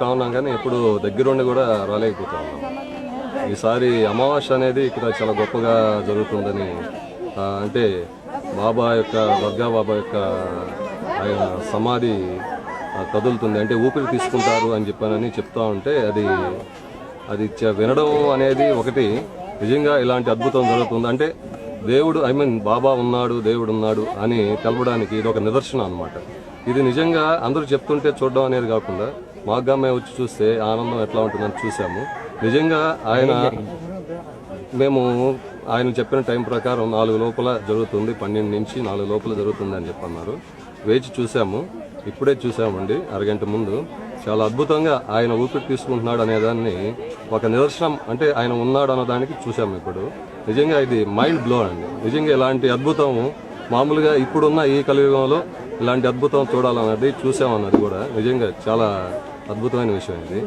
వస్తూ ఉన్నాం కానీ ఎప్పుడు దగ్గరుండి కూడా రాలేకపోతా ఉన్నాం ఈసారి అమావాస్య అనేది ఇక్కడ చాలా గొప్పగా జరుగుతుందని అంటే బాబా యొక్క దుర్గా బాబా యొక్క ఆయన సమాధి కదులుతుంది. అంటే ఊపిరి తీసుకుంటారు అని చెప్పానని చెప్తా ఉంటే అది అది వినడం అనేది ఒకటి. నిజంగా ఇలాంటి అద్భుతం జరుగుతుంది. అంటే దేవుడు ఐ మీన్ బాబా ఉన్నాడు దేవుడు ఉన్నాడు అని తెలపడానికి ఇది ఒక నిదర్శనం అనమాట ఇది నిజంగా అందరూ చెప్తుంటే చూడడం అనేది కాకుండా మాగా మేము వచ్చి చూస్తే ఆనందం ఎట్లా ఉంటుందని చూసాము. నిజంగా ఆయన మేము ఆయన చెప్పిన టైం ప్రకారం నాలుగు లోపల జరుగుతుంది పన్నెండు నుంచి నాలుగు లోపల జరుగుతుంది అని చెప్పన్నారు. వేచి చూసాము. ఇప్పుడే చూసామండి అరగంట ముందు. చాలా అద్భుతంగా ఆయన ఊపిరి తీసుకుంటున్నాడు అనేదాన్ని ఒక నిదర్శనం అంటే ఆయన ఉన్నాడు అన్నదానికి చూసాము ఇప్పుడు. నిజంగా ఇది మైండ్ బ్లో అండి. నిజంగా ఇలాంటి అద్భుతం మామూలుగా ఇప్పుడున్న ఈ కలియుగంలో ఇలాంటి అద్భుతం చూడాలన్నది చూసామన్నది కూడా. నిజంగా చాలా అద్భుతమైన విషయం ఇది.